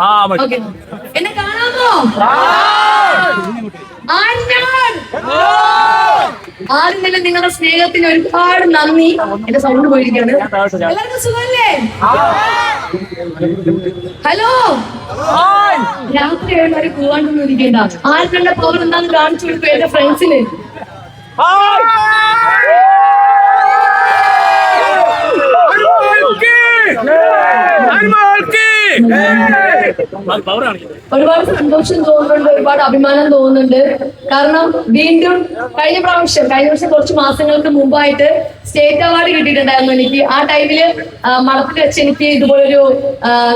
ആ മതി എന്നെ കാണാമോ! ആദ്യം തന്നെ നിങ്ങളുടെ സ്നേഹത്തിന് ഒരുപാട് നന്ദി. എന്റെ സൗണ്ട് പോയിരിക്കാണ് എല്ലാവർക്കും സുഖമല്ലേ? ഹലോ രാത്രി ഒരു പോവാണ്ടൊന്നും ഇരിക്കേണ്ട. ആരുടെ പവർ എന്താന്ന് കാണിച്ചു കൊടുത്തു എന്റെ ഫ്രണ്ട്സിന് ഒരുപാട് സന്തോഷം തോന്നുന്നുണ്ട് ഒരുപാട് അഭിമാനം തോന്നുന്നുണ്ട്. കാരണം വീണ്ടും കഴിഞ്ഞ പ്രാവശ്യം കഴിഞ്ഞ വർഷം കുറച്ച് മാസങ്ങൾക്ക് മുമ്പായിട്ട് സ്റ്റേറ്റ് അവാർഡ് കിട്ടിയിട്ടുണ്ടായിരുന്നു എനിക്ക്. ആ ടൈമിൽ മണത്തിൽ വെച്ച് എനിക്ക് ഇതുപോലൊരു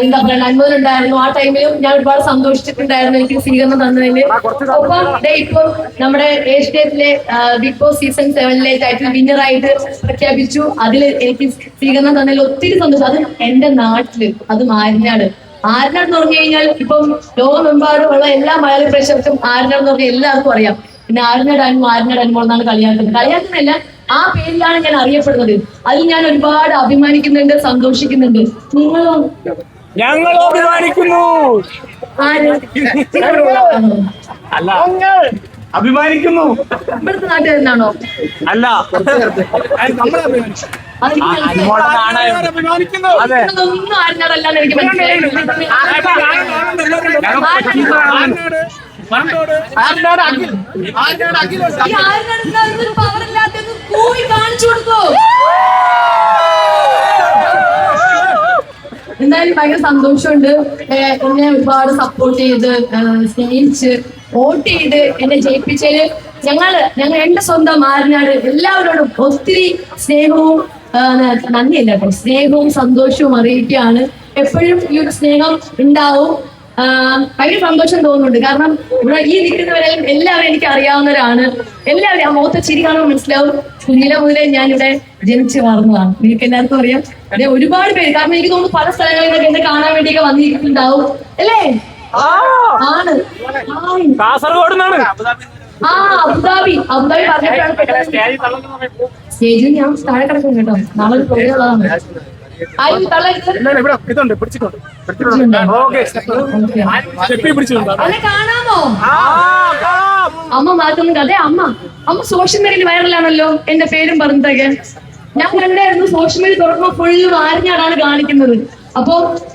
എന്താ പറയുക ഉണ്ടായിരുന്നു. ആ ടൈമിലും ഞാൻ ഒരുപാട് സന്തോഷിച്ചിട്ടുണ്ടായിരുന്നു എനിക്ക് സ്വീകരണം തന്നതിന് ഒപ്പം ഇപ്പൊ നമ്മുടെ ഏഷ്യത്തിലെ ബിഗ് ബോസ് സീസൺ സെവനിലെ ടൈറ്റിൽ വിന്നർ ആയിട്ട് പ്രഖ്യാപിച്ചു. അതിൽ എനിക്ക് സ്വീകരണം തന്നതിൽ ഒത്തിരി സന്തോഷം. അത് എന്റെ നാട്ടിൽ അത് മാരിനാട്. ആരിനാട് എന്ന് പറഞ്ഞു കഴിഞ്ഞാൽ ഇപ്പം ലോകമെമ്പാടുമുള്ള എല്ലാ മലയാളി പ്രേക്ഷകർക്കും ആരണം എന്ന് പറഞ്ഞാൽ എല്ലാവർക്കും അറിയാം. പിന്നെ ആരിനാട് ഡാൻമോ ആരിനാട് ഡാൻമോ എന്നാണ് കളിയാക്കുന്നത്. കളിയാക്കുന്നതല്ല ആ പേരിലാണ് ഞാൻ അറിയപ്പെടുന്നത്. അതിൽ ഞാൻ ഒരുപാട് അഭിമാനിക്കുന്നുണ്ട് സന്തോഷിക്കുന്നുണ്ട്. നിങ്ങളോ? ഞങ്ങൾ അഭിമാനിക്കുന്നു? അല്ല. അഭിമാനിക്കുന്നു. ഇവിടുത്തെ നാട്ടുകാരനാണോ അല്ല. അതെ എനിക്ക് മനസ്സിലായി കൂവി കാണിച്ചു കൊടുത്തോ എന്തായാലും ഭയങ്കര സന്തോഷമുണ്ട് എന്നെ ഒരുപാട് സപ്പോർട്ട് ചെയ്ത് സ്നേഹിച്ച് വോട്ട് ചെയ്ത് എന്നെ ജയിപ്പിച്ചതിൽ ഞങ്ങൾ ഞങ്ങൾ എന്റെ സ്വന്തം ആരനാട് എല്ലാവരോടും ഒത്തിരി സ്നേഹവും നന്ദിയല്ല? കേട്ടോ സ്നേഹവും സന്തോഷവും അറിയിക്കുകയാണ്. എപ്പോഴും ഈ ഒരു സ്നേഹം ഉണ്ടാവും. ഭയങ്കര സന്തോഷം തോന്നുന്നുണ്ട്. കാരണം ഇവിടെ ഈ നിൽക്കുന്നവരെല്ലാം എല്ലാവരും എനിക്ക് അറിയാവുന്നവരാണ്. എല്ലാവരും ആ മുഖത്തെ ചിരി കാണുമ്പോൾ മനസ്സിലാവും. കുഞ്ഞിലെ മുതലേ ഞാൻ ഇവിടെ ജനിച്ചു വളർന്നതാണ്. നിങ്ങൾക്ക് എല്ലാവർക്കും അറിയാം. അതെ ഒരുപാട് പേര്. കാരണം എനിക്ക് തോന്നുന്നു പല സ്ഥലങ്ങളിൽ നിന്നൊക്കെ എന്നെ കാണാൻ വേണ്ടിയൊക്കെ വന്നിരിക്കുന്നുണ്ടാവും. അല്ലേ? ആണ്. കാസർഗോഡ് ആ അബുദാബി. അബുദാബി സ്റ്റേജിൽ ഞാൻ താഴെ കിടക്കും കേട്ടോ. നാളെ ഒരു കാണാമോ? അമ്മ മാറ്റുന്നുണ്ട് അതെ അമ്മ. അമ്മ സോഷ്യൽ മീഡിയയിൽ വൈറലാണല്ലോ എന്റെ പേരും പറഞ്ഞതൊക്കെ ഞാൻ കണ്ടായിരുന്നു സോഷ്യൽ മീഡിയ തുറക്കുമ്പോ ഫുള്ള് ആരഞ്ഞാടാണ് കാണിക്കുന്നത്. അപ്പോ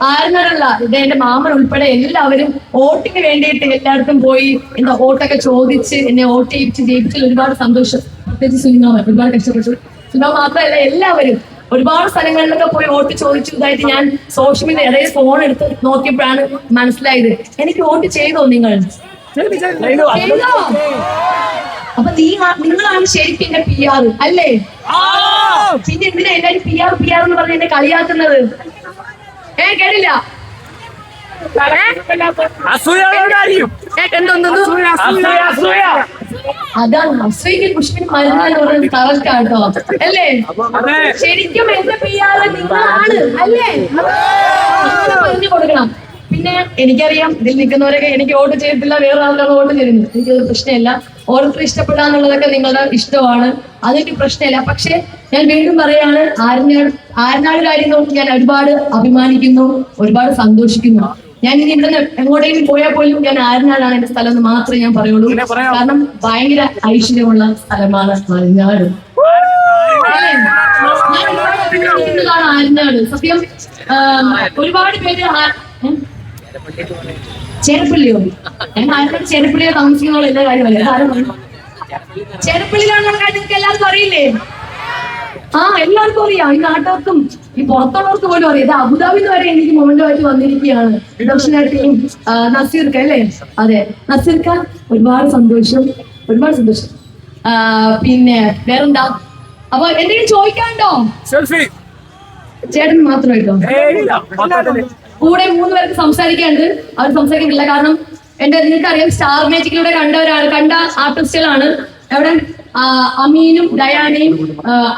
ആരഞ്ഞാടല്ല ഇത് എന്റെ മാമൻ ഉൾപ്പെടെ എല്ലാവരും വോട്ടിന് വേണ്ടിയിട്ട് എല്ലായിടത്തും പോയി എന്താ വോട്ടൊക്കെ ചോദിച്ച് എന്നെ വോട്ട് ചെയ്യിപ്പിച്ച് ജയിപ്പിച്ചതിൽ ഒരുപാട് സന്തോഷം. പ്രത്യേകിച്ച് സുനിമ ഒരുപാട് കഷ്ടപ്പെട്ടു. സുനിമ മാത്രമല്ല എല്ലാവരും ഒരുപാട് സ്ഥലങ്ങളിലൊക്കെ പോയി വോട്ട് ചോദിച്ചു. ഇതായിട്ട് ഞാൻ സോഷ്യൽ മീഡിയ ഇടയിൽ ഫോൺ എടുത്ത് നോക്കിയപ്പോഴാണ് മനസ്സിലായത്. എനിക്ക് വോട്ട് ചെയ്തോ നിങ്ങൾ? ചെയ്തോ. അപ്പൊ നീ നിങ്ങളാണ് ശരിക്കും എന്റെ പി ആർ അല്ലേ? പിന്നെ എന്തിനാ എല്ലാരും പി ആർ പി ആർ എന്ന് പറഞ്ഞ് എന്നെ കളിയാക്കുന്നത്? ഏ കേട്ടില്ല. അതാണ്. അസൂയക്ക് പുഷ്പിന് മരുന്ന് എന്ന് പറയുന്നത് കറക്റ്റ് അല്ലേ? ശരിക്കും എന്റെ പി ആർ നിങ്ങളാണ്. അല്ലേ? പറഞ്ഞു കൊടുക്കണം. പിന്നെ എനിക്കറിയാം ഇതിൽ നിൽക്കുന്നവരൊക്കെ എനിക്ക് വോട്ട് ചെയ്തിട്ടില്ല വേറെ ആളുകൾ വോട്ട് ചെയ്യുന്നു എനിക്കൊരു പ്രശ്നമില്ല. ഓരോരുത്തർ ഇഷ്ടപ്പെടാന്നുള്ളതൊക്കെ നിങ്ങളുടെ ഇഷ്ടമാണ്. അതെനിക്ക് പ്രശ്നമില്ല. പക്ഷെ ഞാൻ വീണ്ടും പറയാണ് ആരനാട് ആരനാട് കാര്യം നോക്കി ഞാൻ ഒരുപാട് അഭിമാനിക്കുന്നു ഒരുപാട് സന്തോഷിക്കുന്നു. ഞാൻ ഇനി ഇവിടെ നിന്ന് എങ്ങോട്ടെങ്കിലും പോയാൽ പോലും ഞാൻ ആരനാടാണ് എന്റെ സ്ഥലം എന്ന് മാത്രമേ ഞാൻ പറയുള്ളൂ. കാരണം ഭയങ്കര ഐശ്വര്യമുള്ള സ്ഥലമാണ് ആരനാട്. ഞാൻ ആരനാട്. സത്യം ഒരുപാട് പേര്? ചേരപ്പള്ളിയോ? ഞാൻ ആരനാട് ചേരപ്പള്ളിയോ താമസിക്കുന്ന എല്ലാ കാര്യമല്ലേ ചേരപ്പള്ളിയിലാണെന്നുള്ള കാര്യം നിങ്ങൾക്ക് എല്ലാവർക്കും അറിയില്ലേ? ആ എല്ലാവർക്കും അറിയാം. ഈ നാട്ടുകാർക്കും ഈ പുറത്തുള്ളവർക്ക് പോലും അറിയാം. ഇത് അബുദാബിന്ന് വരെ എനിക്ക് മൊമെന്റുമായിട്ട് വന്നിരിക്കുകയാണ്. ദർശനായിട്ടും നസീർക്ക അല്ലേ? അതെ. നസീർക്ക ഒരുപാട് സന്തോഷം. ഒരുപാട് സന്തോഷം. പിന്നെ വേറെന്താ? അപ്പൊ എന്തെങ്കിലും ചോദിക്കാണ്ടോ സെൽഫി. ചേട്ടൻ മാത്രമായിട്ടോ? കൂടെ മൂന്ന് പേർക്ക് സംസാരിക്കാണ്ട് അവർ സംസാരിക്കുന്നില്ല കാരണം എന്റെ നിങ്ങൾക്കറിയാം സ്റ്റാർ മാജിക്കിലൂടെ കണ്ടവരാണ് കണ്ട ആർട്ടിസ്റ്റുകളാണ്. അവിടെ ആ, അമീനും ഡയാനയും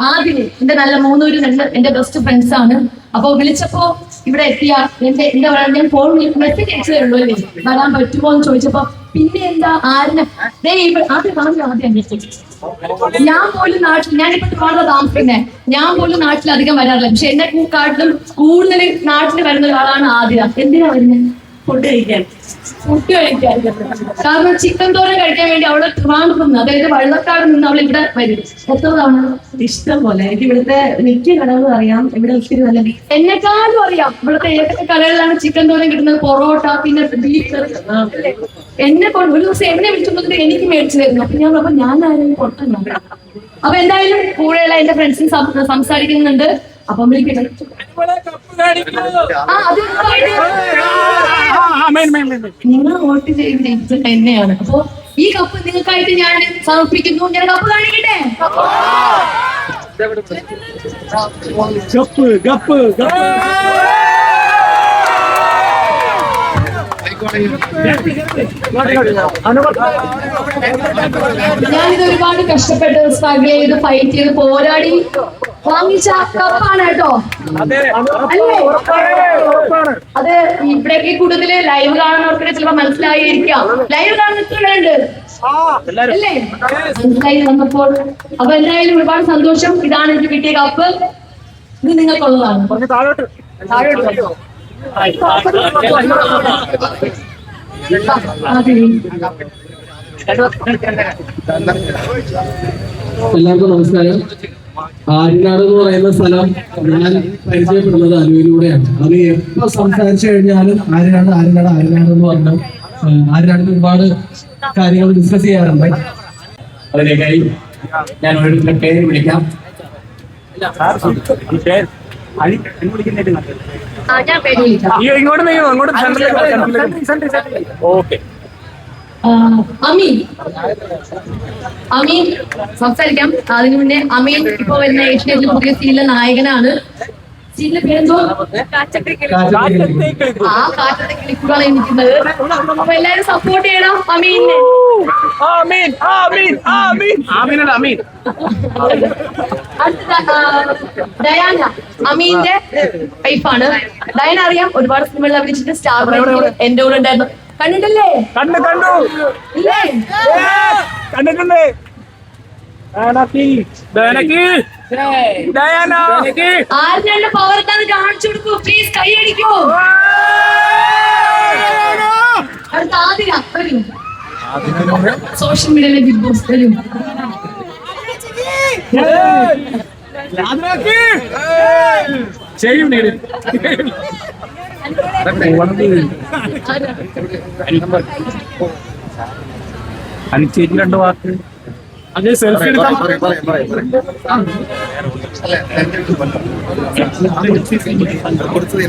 ആദിനും എന്റെ നല്ല മൂന്നുപേരും രണ്ട് എന്റെ ബെസ്റ്റ് ഫ്രണ്ട്സ് ആണ്. അപ്പൊ വിളിച്ചപ്പോ ഇവിടെ എത്തിയ എന്റെ എന്താ പറയാ ഞാൻ ഫോൺ മെസ്സേജ് അയച്ചതേ ഉള്ളൂ അല്ലേ? വരാൻ പറ്റുമോ എന്ന് ചോദിച്ചപ്പോ പിന്നെ എന്താ ആരിനെ? ആദ്യം പറഞ്ഞു ആദ്യം ഞാൻ പോലും നാട്ടിൽ ഞാനിപ്പോ ഒരുപാട് താമസിക്കുന്നത് ഞാൻ പോലും നാട്ടിൽ അധികം വരാറില്ല. പക്ഷെ എന്നെ കാട്ടിലും കൂടുതൽ നാട്ടിൽ വരുന്ന ഒരാളാണ് ആദ്യ എന്തിനാ വരുന്നത് ഫുഡ് കഴിക്കാൻ. ഫുഡ് കഴിക്കാൻ. കാരണം ചിക്കൻ തോരൻ കഴിക്കാൻ വേണ്ടി അവളെ ട്രിവാൻഡ്രം നിന്ന് അതായത് വള്ളക്കാട് നിന്ന് അവൾ ഇവിടെ വരും. എത്ര തവണ? ഇഷ്ടം പോലെ എനിക്ക് ഇവിടുത്തെ മിക്ക കടകളും അറിയാം. ഇവിടെ ഒത്തിരി നല്ല എന്നെക്കാളും അറിയാം. ഇവിടുത്തെ ഏതൊക്കെ കടകളിലാണ് ചിക്കൻ തോരൻ കിട്ടുന്നത്? പൊറോട്ട പിന്നെ ബീഫ് എന്നെ കൊണ്ട് ഒരു ദിവസം എന്നെ വിളിച്ചപ്പോൾ എനിക്ക് മേടിച്ചു തരുന്നു. അപ്പൊ ഞാൻ അപ്പൊ ഞാൻ ആരും പൊട്ടുന്നു അപ്പൊ എന്തായാലും കൂടെയുള്ള എന്റെ ഫ്രണ്ട്സും സംസാരിക്കുന്നുണ്ട്. അപ്പം വിളിക്കട്ടെ. നിങ്ങൾ വോട്ട് ചെയ്ത് ജയിച്ചത് തന്നെയാണ്. അപ്പൊ ഈ കപ്പ് നിങ്ങൾക്കായിട്ട് ഞാൻ സമർപ്പിക്കുന്നു. ഞാൻ കപ്പ് കാണിക്കട്ടെ? കപ്പ് ഗപ്പ് ഗപ്പ് ഞാനിത് ഒരുപാട് കഷ്ടപ്പെട്ട് സ്ട്രഗിൾ ചെയ്ത് ഫൈറ്റ് ചെയ്ത് പോരാടി. വാങ്ങിച്ച കപ്പാണ് കേട്ടോ. അതെ. ഇവിടേക്ക് കൂടുതൽ ലൈവ് കാണുന്നവർക്ക് ചിലപ്പോ മനസ്സിലായിരിക്കാം. ലൈവ് കാണുന്ന എത്ര പേരുണ്ട്. എല്ലാരും. അല്ലേ? മനസ്സിലായി വന്നപ്പോൾ. അപ്പൊ എന്തായാലും ഒരുപാട് സന്തോഷം. ഇതാണ് എനിക്ക് കിട്ടിയ കപ്പ്. ഇത് നിങ്ങൾക്കുള്ളതാണ്. താഴോട്ട്. താഴോട്ട്. എല്ലാവർക്കും നമസ്കാരം. ആര്യനാട് എന്ന് പറയുന്ന സ്ഥലം ഞാൻ പരിചയപ്പെടുന്നത് അനുവിലൂടെയാണ് അത് എപ്പോ സംസാരിച്ചു കഴിഞ്ഞാലും ആര്യനാട് ആര്യനാട് ആര്യനാട് എന്ന് പറഞ്ഞു ആര്യനാടിന് ഒരുപാട് കാര്യങ്ങൾ ഡിസ്കസ് ചെയ്യാറുണ്ട്. അതിനേക്കായി ഞാൻ ഓരോരുത്തരുടെ പേര് വിളിക്കാം. ഇങ്ങോട്ട് ഓക്കെ. അമീൻ അമീൻ സംസാരിക്കാം. അതിനു മുന്നേ അമീൻ ഇപ്പൊ വരുന്ന ഏഷ്യയിൽ പുതിയ സീനിലെ നായകനാണ്. പേരെന്തോ? ആ കാറ്റത്തെ ക്ലിക്കുകളാണ് നിൽക്കുന്നത് അപ്പൊ എല്ലാരും സപ്പോർട്ട് ചെയ്യണം അമീനെ ആമീൻ ആമീൻ ആമീൻ. ആമീനല്ല അമീൻ. അടുത്ത ഡയാന അമീന്റെ വൈഫാണ് ഡയാന അറിയാം ഒരുപാട് സിനിമകളിൽ അഭിനയിച്ചിട്ട് സ്റ്റാർ എന്റെ കൂടെ ഉണ്ടായിരുന്നു. കണ്ടിട്ടില്ലേ കണ്ടു കണ്ടു ഇല്ലേ? കണ്ടിട്ടുണ്ട് ആരുടെ പവർ എന്താന്ന് കാണിച്ചു കൊടുക്കൂ. പ്ലീസ് കൈയടിക്കൂ അടുത്ത ആതിര വരൂ. സോഷ്യൽ മീഡിയയിലെ ബിഗ് ബോസ് വരൂ. ചെയ്യും അനുചേച്ചി രണ്ട് വാക്ക് അത് സെൽഫി എടുക്കാൻ കൊടുത്തത്